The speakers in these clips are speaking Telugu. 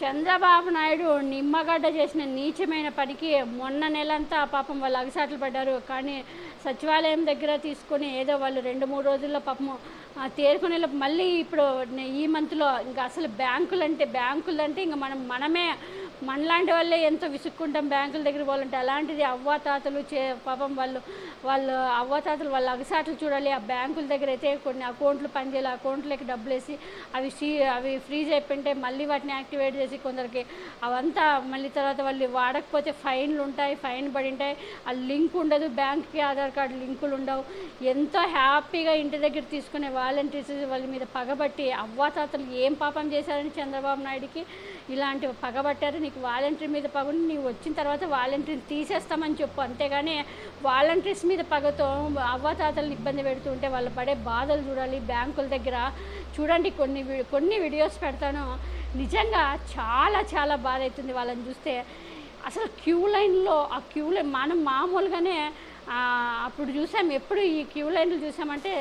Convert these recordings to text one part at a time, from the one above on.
చంద్రబాబు నాయుడు నిమ్మగడ్డ చేసిన నీచమైన పనికి మొన్న నెలంతా పాపం వాళ్ళు అగసాట్లు పడ్డారు. కానీ సచివాలయం దగ్గర తీసుకొని ఏదో వాళ్ళు రెండు మూడు రోజుల్లో పాపం తేరుకునే మళ్ళీ ఇప్పుడు ఈ మంత్లో ఇంకా అసలు బ్యాంకులు అంటే బ్యాంకులు అంటే ఇంకా మనం మనమే మనలాంటి వాళ్ళే ఎంతో విసుక్కుంటాం బ్యాంకుల దగ్గర పోవాలంటే. అలాంటిది అవ్వాతాతలు చే పాపం వాళ్ళు వాళ్ళు అవ్వాతాతలు వాళ్ళ అగసాట్లు చూడాలి. ఆ బ్యాంకుల దగ్గర అయితే కొన్ని అకౌంట్లు పనిచేయాలి అకౌంట్లకి డబ్బులు వేసి అవి సీ అవి ఫ్రీజ్ అయిపోయింటే మళ్ళీ వాటిని యాక్టివేట్ చేసి కొందరికి అవంతా మళ్ళీ తర్వాత వాళ్ళు వాడకపోతే ఫైన్లు ఉంటాయి ఫైన్ పడి ఉంటాయి. ఆ లింక్ ఉండదు బ్యాంక్కి ఆధార్ కార్డు లింకులు ఉండవు. ఎంతో హ్యాపీగా ఇంటి దగ్గర తీసుకునే వాలంటీర్స్ వాళ్ళ మీద పగబట్టి అవ్వాతాతలు ఏం పాపం చేశారని చంద్రబాబు నాయుడికి ఇలాంటి పగబట్టారు. నీకు వాలంటీర్ మీద పగని నీవు వచ్చిన తర్వాత వాలంటీర్ని తీసేస్తామని చెప్పు. అంతేగాని వాలంటీర్స్ మీద పగతో అవ్వాతాతలను ఇబ్బంది పెడుతుంటే వాళ్ళు పడే బాధలు చూడాలి. బ్యాంకుల దగ్గర చూడండి కొన్ని కొన్ని వీడియోస్ పెడతాను. నిజంగా చాలా చాలా బాధ అవుతుంది వాళ్ళని చూస్తే. అసలు క్యూ లైన్లో ఆ క్యూ లైన్ మనం మామూలుగానే అప్పుడు చూసాం. ఎప్పుడు ఈ క్యూ లైన్లు చూసామంటే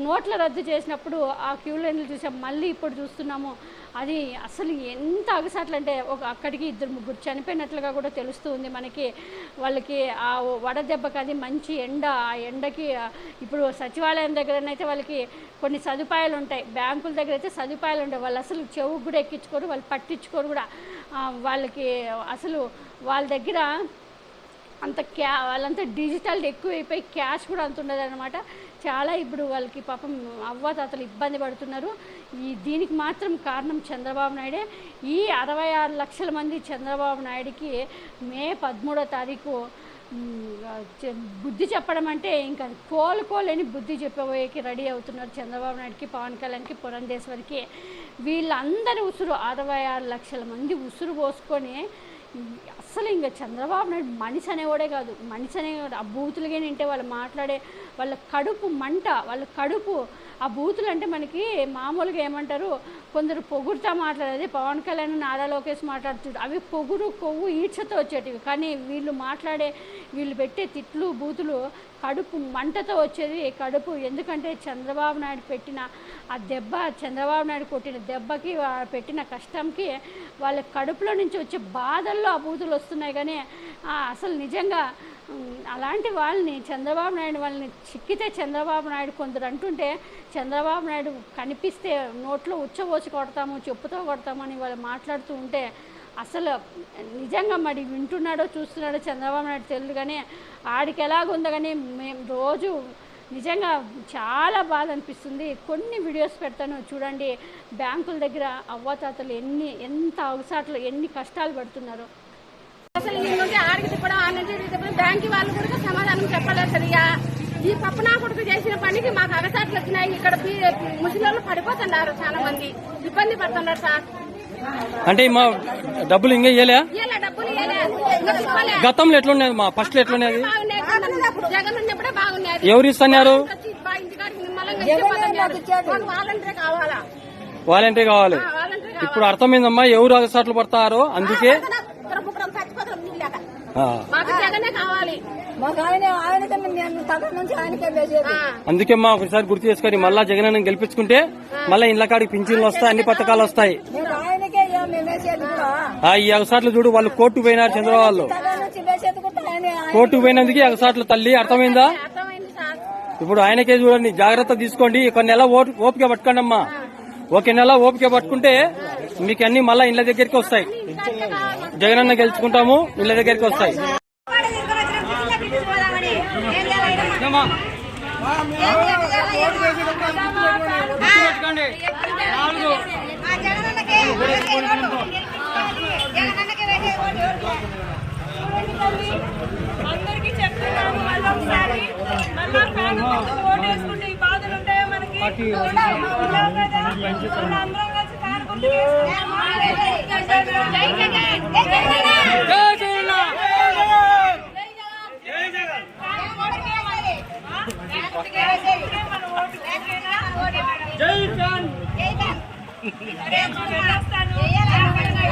నోట్ల రద్దు చేసినప్పుడు ఆ క్యూ లైన్లు చూసాం. మళ్ళీ ఇప్పుడు చూస్తున్నాము. అది అసలు ఎంత అగసాట్లు అంటే ఒక అక్కడికి ఇద్దరు ముగ్గురు చనిపోయినట్లుగా కూడా తెలుస్తూ ఉంది మనకి. వాళ్ళకి ఆ వడదెబ్బకి అది మంచి ఎండ. ఆ ఎండకి ఇప్పుడు సచివాలయం దగ్గరనైతే వాళ్ళకి కొన్ని సదుపాయాలు ఉంటాయి. బ్యాంకుల దగ్గర అయితే సదుపాయాలు ఉంటాయి వాళ్ళు అసలు చెవు కూడా ఎక్కించుకోరు. వాళ్ళు పట్టించుకోరు కూడా. వాళ్ళకి అసలు వాళ్ళ దగ్గర అంత క్యా వాళ్ళంతా డిజిటల్ ఎక్కువైపోయి క్యాష్ కూడా అంత ఉండదు అనమాట చాలా ఇప్పుడు వాళ్ళకి పాపం అవ్వాతాతలు ఇబ్బంది పడుతున్నారు. ఈ దీనికి మాత్రం కారణం చంద్రబాబు నాయుడే. ఈ అరవై ఆరు లక్షల మంది చంద్రబాబు నాయుడికి మే పదమూడో తారీఖు బుద్ధి చెప్పడం అంటే ఇంకా కోలుకోలేని బుద్ధి చెప్పబోయేకి రెడీ అవుతున్నారు చంద్రబాబు నాయుడుకి పవన్ కళ్యాణ్కి పురంధేశ్వరికి. వీళ్ళందరి ఉసురు అరవై ఆరు లక్షల మంది ఉసురు పోసుకొని అస్సలు ఇంకా చంద్రబాబు నాయుడు మనిషి అనేవాడే కాదు. మనిషి అనే ఆ బూతులుగా నింటే వాళ్ళు మాట్లాడే వాళ్ళ కడుపు మంట వాళ్ళ కడుపు ఆ బూతులు అంటే మనకి మామూలుగా ఏమంటారు కొందరు పొగుడుతా మాట్లాడేది పవన్ కళ్యాణ్ నారా లోకేష్ మాట్లాడుతుంది అవి పొగురు కొవ్వు ఈడ్చతో వచ్చేటివి. కానీ వీళ్ళు మాట్లాడే వీళ్ళు పెట్టే తిట్లు బూతులు కడుపు మంటతో వచ్చేది కడుపు. ఎందుకంటే చంద్రబాబు నాయుడు పెట్టిన ఆ దెబ్బ చంద్రబాబు నాయుడు కొట్టిన దెబ్బకి పెట్టిన కష్టంకి వాళ్ళ కడుపులో నుంచి వచ్చే బాధల్లో ఆ బూతులు వస్తున్నాయి. కానీ అసలు నిజంగా అలాంటి వాళ్ళని చంద్రబాబు నాయుడు వాళ్ళని చిక్కితే చంద్రబాబు నాయుడు కొందరు అంటుంటే చంద్రబాబు నాయుడు కనిపిస్తే నోట్లో ఉచ్చబోసి కొడతాము చెప్పుతో కొడతామని వాళ్ళు మాట్లాడుతూ ఉంటే అసలు నిజంగా మరి వింటున్నాడో చూస్తున్నాడో చంద్రబాబు నాయుడు తెలియదు. కానీ ఆడికి ఎలాగుందో కానీ మేము రోజు నిజంగా చాలా బాధ అనిపిస్తుంది. కొన్ని వీడియోస్ పెడతాను చూడండి. బ్యాంకుల దగ్గర అవ్వాతాతలు ఎన్ని ఎంత అవసాట్లు ఎన్ని కష్టాలు పడుతున్నారో. అసలు ఈ నుండి ఆడికి తిప్పడం ఆ నుంచి తిప్పడం బ్యాంక్ వాళ్ళు కూడా సమాధానం చెప్పలేదు సరిగా. ఈ పప్పనా కొడుకు చేసిన పనికి మాకు అగసాట్లు వచ్చినాయి. ఇక్కడ ముసలి పడిపోతున్నారు చాలా మంది ఇబ్బంది పడుతున్నారు సార్. అంటే మా డబ్బులు ఇంకా ఇయ్యలే. గతంలో ఎట్లున్నది? మా ఫస్ట్లో ఎట్లున్నది? ఎవరు ఇస్తున్నారు? వాలంటీర్ కావాలా? ఇప్పుడు అర్థమైందమ్మా ఎవరు అగసాట్లు పడతారో? అందుకే ఇద్దరు ముగ్గురం చచ్చిపోతాం నీళ్ళు లేక. ఆ, మాకు జగనే కావాలి. మాకు ఆయన ఆయనకే మేము తగ్గ నుంచి ఆయనకే వేసేది. అందుకే మా ఒకసారి గుర్తు చేసుకొని మళ్ళా జగన్ గెలిపించుకుంటే మళ్ళా ఇండ్ల కాడికి పింఛన్లు వస్తాయి అన్ని పథకాలు వస్తాయి. మేము ఆయనకే ఇక మేము వేసేది కూడా. ఆ ఈ అగసాట్లు చూడు వాళ్ళు కోర్టు పోయినారు చంద్రబాబు కోర్టుకు పోయినందుకు ఈ అగసాట్లు తల్లి అర్థమైందా? ఇప్పుడు ఆయనకే చూడండి జాగ్రత్త తీసుకోండి ఒక నెల ఓటు ఓపిక పట్టుకోండి అమ్మా ఒక నెల ఓపిక పట్టుకుంటే మీకు అన్ని మళ్ళా ఇళ్ళ దగ్గరికి వస్తాయి. జగనన్న గెలుచుకుంటాము ఇళ్ళ దగ్గరికి వస్తాయి. అందరికీ చెప్తున్నాము. మళ్ళీ ఒకసారి మళ్ళా ఫ్యాన్ గుర్తుకు ఓటు వేసుకుంటే ఈ బాధలు ఉంటాయో మనకి ఉండవు కదా మన అందరం కలిసి ఫ్యాన్ గుర్తుకు వేసుకుందామా? జై జగన్! జై జగన్! ఫ్యాన్ గుర్తుకే మరి. ఆ? ఫ్యాన్ గుర్తుకే వేసేది. మన ఓటు ఓకేనా? జై జగన్! రేపు వేస్తాను.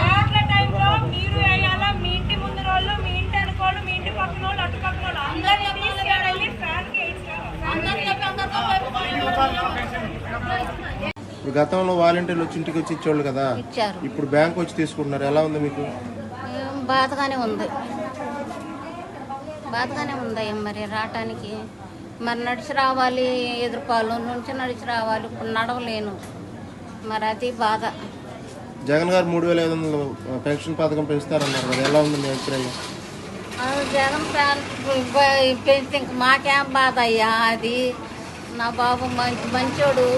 ఓట్ల టైంలో మీరు వేయాలా మీ ఇంటి ముందు వాళ్ళు మీ ఇంటి అనుకోళ్ళు మీ ఇంటి పక్కన వాళ్ళు అటు పక్కన వాళ్ళు అందరినీ తీసుకెళ్ళి ఫ్యాన్కి వేయించాలి. ఇప్పుడు గతంలో వాలంటీర్లు వచ్చి ఇంటికి వచ్చి ఇచ్చేవాళ్ళు కదా? ఇచ్చారు. ఇప్పుడు బ్యాంక్ వచ్చి తీసుకుంటున్నారు. ఎలా ఉంది మీకు? ఏం బాధగానే ఉంది. బాధగానే ఉందయ్య మరి రావటానికి. మరి నడిచి రావాలి ఎదురుపాలు నుంచి నడిచి రావాలి ఇప్పుడు నడవలేను. మరి అది బాధ. జగన్ గారు మూడు వేల ఐదు వందలు పెన్షన్ పథకం పెంచుతారన్నారు కదా. ఎలా ఉంది మీ అభిప్రాయం? ఆ జగన్ పెంచితే ఇంక మాకేం బాధ అయ్యా? అది నా బాబు మంచి మంచోడు.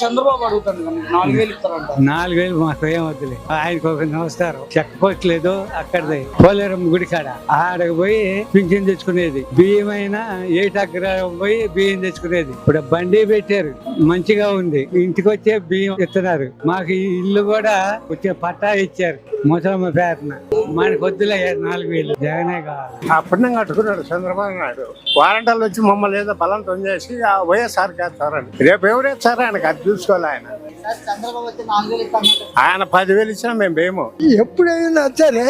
చంద్రబాబు అడుగుతాను నాలుగు వేలు ఇస్తారంట. నాలుగు వేలు మాకు ఏం వద్దులే. ఆయనకు ఒక నమస్కారం. చెక్ పోస్ట్ లేదు అక్కడది. పోలేరమ్మ గుడి కాడ. ఆడకు పోయి పింఛన్ తెచ్చుకునేది. బియ్యం అయినా ఏటగ్రహం పోయి బియ్యం తెచ్చుకునేది. ఇప్పుడు బండి పెట్టారు. మంచిగా ఉంది. ఇంటికి వచ్చే బియ్యం ఇస్తున్నారు. మాకు ఈ ఇల్లు కూడా వచ్చే పట్టా ఇచ్చారు. ముసలమ్మ పేరున. మనకు వద్దులే నాలుగు వేలు. జగనే కావాలి. అప్పటినే కట్టుకున్నాడు చంద్రబాబు నాయుడు. వారంటాలు వచ్చి మమ్మల్ని ఏదో బలంతం చేసి ఆ వైఎస్ఆర్ చేస్తారని రేపు ఎవరేస్తారో ఆయనకు చూసుకోవాలి ఆయన. ఆయన పదివేలు ఇచ్చినా మేము భయము ఎప్పుడైనా సరే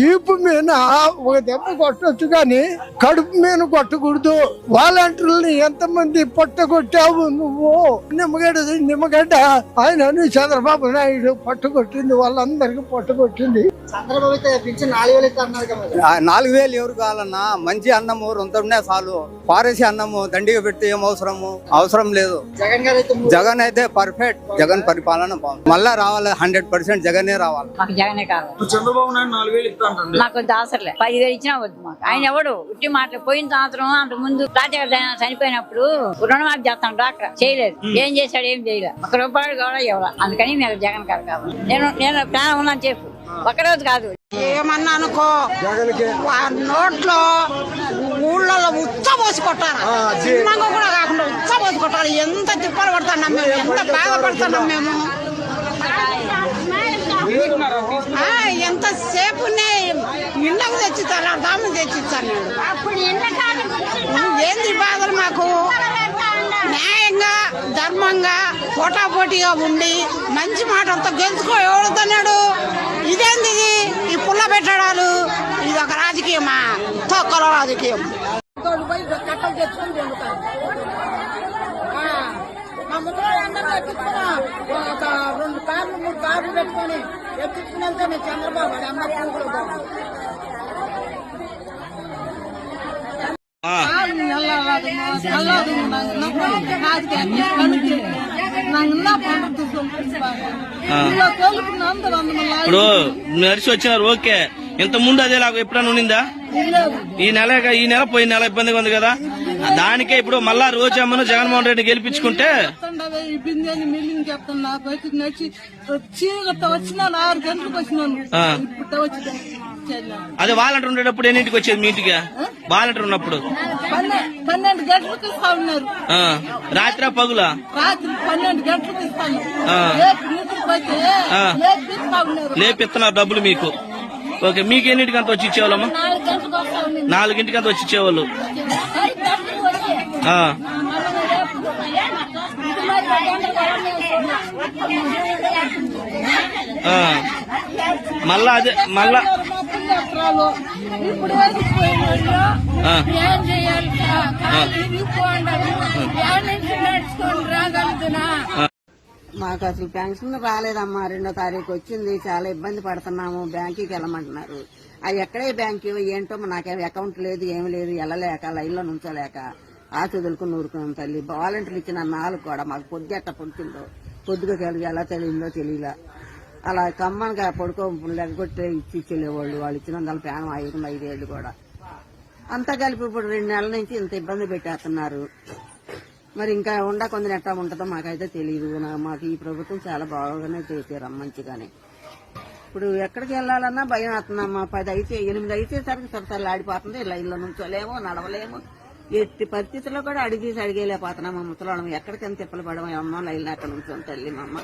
ఈపు మీద ఒక దెబ్బ కొట్టొచ్చు కానీ కడుపు మీద కొట్టకూడదు. వాలంటీర్లని ఎంతమంది పొట్ట కొట్టావు నువ్వు? నిమ్మగడ్డ నిమ్మగడ్డ. ఆయన చంద్రబాబు నాయుడు పొట్ట కొట్టింది వాళ్ళందరికీ పొట్ట కొట్టింది నాలుగు వేలు ఎవరు కావాలన్నా మంచి అన్నము రొంతనే చాలు. పారేసి అన్నము దండిగా పెడితే ఏం అవసరము? అవసరం లేదు. జగన్ గారు అయితే మూడు- జగన్ అయితే పర్ఫెక్ట్ జగన్ పరిపాలన బాగుంది. మళ్ళా రావాలి హండ్రెడ్ పర్సెంట్ జగనే రావాలి. మాకు జగనే కావాలి. చంద్రబాబు నాయుడు నాలుగు వేలు వద్దు అవసరంలే పదివేలు ఇచ్చినా వద్దు మాకు. ఆయన ఎవడు? ఉట్టి మాటలు పోయిన సంవత్సరం అంత ముందు రాజకీయ చనిపోయినప్పుడు రుణమాఫీ చేస్తాం డాక్టర్ చేయలేదు. ఏం చేశాడు ఏం చేయలేదు. ఒక రూపాయలు కూడా ఇవ్వాలి? అందుకని మీకు జగన్ గారు కావాలి. నేను నేను ప్లాన్ ఉన్నాను చెప్పు. ఒకరోజు కాదు. ఏమన్నా అనుకో. ఆ నోట్లో ఊళ్ళలో ఉచ్చ పోసి కొట్టాలి. చిన్నగా కూడా కాకుండా ఉచ్చ పోసి కొట్టాలి. ఎంత తిప్పలు పడుతున్నాం మేము ఎంత బాధపడుతున్నాం మేము ఆ, ఎంతసేపు ఇండ్లకు తెచ్చిస్తారు దాము తెచ్చిస్తాను ఏంది బాధలు మాకు? న్యాయంగా ధర్మంగా పోటాపోటీగా ఉండి మంచి మాటలతో గెలుచుకో ఎవడుతున్నాడు ఇదేంది ఇది? ఈ పుల్ల పెట్టడాలు? ఇది ఒక రాజకీయమా? తొక్కల రాజకీయం. మా ముసలి ఎక్కించుకున్నాం ఒక రెండు కార్లు మూడు కార్లు పెట్టుకొని ఎక్కించుకుని వెళ్తే నేను చంద్రబాబు అది అమ్మ ఇప్పుడు నడిచి వచ్చినారు ఓకే. ఇంత ముందు అదే లాగా ఎప్పుడైనా ఉండిందా ఈ నెల ఈ నెల పోయిన నెల ఇబ్బందిగా ఉంది కదా. దానికే ఇప్పుడు మళ్ళా రోజమ్మను జగన్మోహన్ రెడ్డి గెలిపించుకుంటే నాకు అదే వాలంటీర్ ఉండేటప్పుడు ఎన్నింటికి వచ్చేది మీ ఇంటికి? వాలంటీర్ ఉన్నప్పుడు? పన్నెండు గంటలకు ఇస్తా ఉన్నారు. ఆ, రాత్రా పగులా? రాత్రి పన్నెండు గంటలకు ఇస్తాను లేపిస్తున్నారు డబ్బులు మీకు. ఓకే మీకు ఎన్నింటికి అంత వచ్చి ఇచ్చేవాళ్ళమ్మా? నాలుగింటికి అంత వచ్చి ఇచ్చేవాళ్ళు. మళ్ళా అదే మళ్ళా ఇప్పుడు వేసిపోయినాడు ఆ, ఏం చేయాలి? నడుచుకొని రాగలుగుతున్నా? మాకు అసలు పెన్షన్ రాలేదమ్మా. రెండో తారీఖు వచ్చింది. చాలా ఇబ్బంది పడుతున్నాము. బ్యాంకుకి వెళ్ళమంటున్నారు. అది ఎక్కడే బ్యాంకు? ఏంటో నాకేం అకౌంట్ లేదు ఏమి లేదు. వెళ్ళలేక లైన్లో నుంచోలేక ఆశ వదులుకుని ఊరుకున్నాం తల్లి వాలంటీర్లు ఇచ్చిన నాలుగు కూడా మాకు పొద్దు ఎట్ట పొడుతుందో పొద్దుగా తెలియదు ఎలా తెలియదో తెలియలే. అలా కమ్మగా పడుకో లెగ్గొట్టే ఇచ్చి ఇచ్చేవాళ్ళు వాళ్ళు ఇచ్చిన దాని ప్రాణం ఐదు ఐదేళ్ళు కూడా. అంతా కలిపి ఇప్పుడు రెండు నెలల నుంచి ఇంత ఇబ్బంది పెట్టేస్తున్నారు. మరి ఇంకా ఉండా కొందరు ఎట్లా ఉంటుందో మాకైతే తెలియదు మాకు ఈ ప్రభుత్వం చాలా బాగానే చేశారు మంచిగానే. ఇప్పుడు ఎక్కడికి వెళ్ళాలన్నా భయం అవుతుందమ్మా పది అయితే ఎనిమిది అయితే సరికి సరసలు ఆడిపోతుంది. లైన్లో నుంచోలేము నడవలేము. ఎట్టి పరిస్థితుల్లో కూడా అడిగేసి అడిగేలేకపోతున్నాం మా ముసలాళ్ళం. ఎక్కడికి ఎంత తిప్పలు పడము అమ్మ లైన్ అక్కడ నుంచొని తల్లి మా అమ్మ.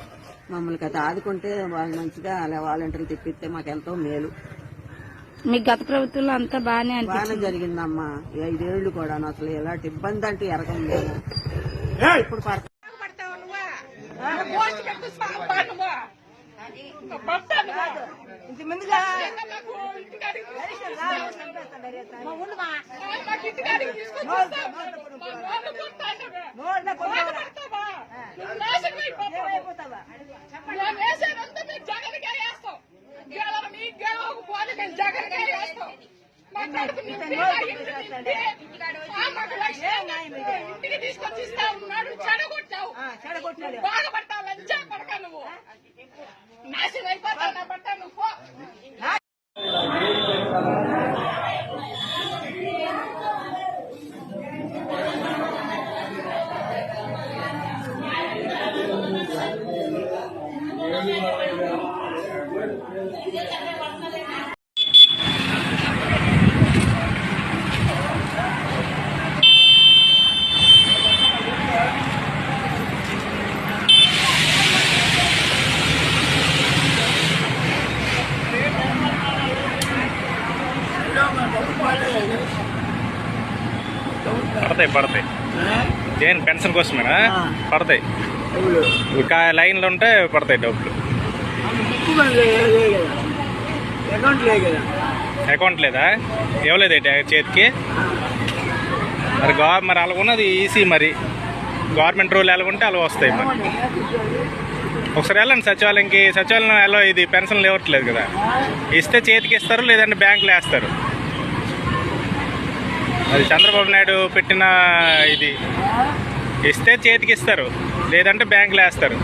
మమ్మల్ని అయితే ఆదుకుంటే వాళ్ళు మంచిగా అలా వాలంటీర్లు తెప్పిస్తే మాకు ఎంతో మేలు. మీ గత ప్రభుత్వంలో అంతా బాగానే బాగానే జరిగిందమ్మా. ఈ ఐదేళ్ళు కూడా అసలు ఎలాంటి ఇబ్బంది అంటూ ఎరగం లేదు. ఇప్పుడు పడత- ఇంటి నింపి, ఇంటికి తీసుకొచ్చి ఇస్తా ఉన్నాడు చెడగొట్టావు బాధపడతావు లంచా పడక నువ్వు పడతాయి పడతాయి. దేని పెన్షన్ కోసమేనా? పడతాయి. ఇంకా లైన్లో ఉంటే పడతాయి డబ్బులు. అకౌంట్ లేదు? ఇవ్వలేదు చేతికి? మరి గవర్ మరి అలాగ ఉన్నది ఈసీ మరి. గవర్నమెంట్ రూల్ ఎలాగుంటే అలా వస్తాయి మరి. ఒకసారి వెళ్ళండి సచివాలయంకి. సచివాలయం ఎలా ఇది? పెన్షన్లు ఇవ్వట్లేదు కదా. ఇస్తే చేతికి ఇస్తారు లేదంటే బ్యాంకులో వేస్తారు. అది చంద్రబాబు నాయుడు పెట్టిన ఇది. ఇస్తే చేతికి ఇస్తారు. లేదంటే బ్యాంకులో వేస్తారు.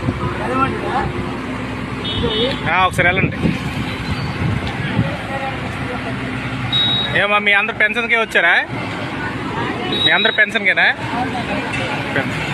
ఒకసారి వెళ్ళండి. ఏమో మీ అందరు పెన్షన్కే వచ్చారా? మీ అందరు పెన్షన్కేనా? పెన్షన్.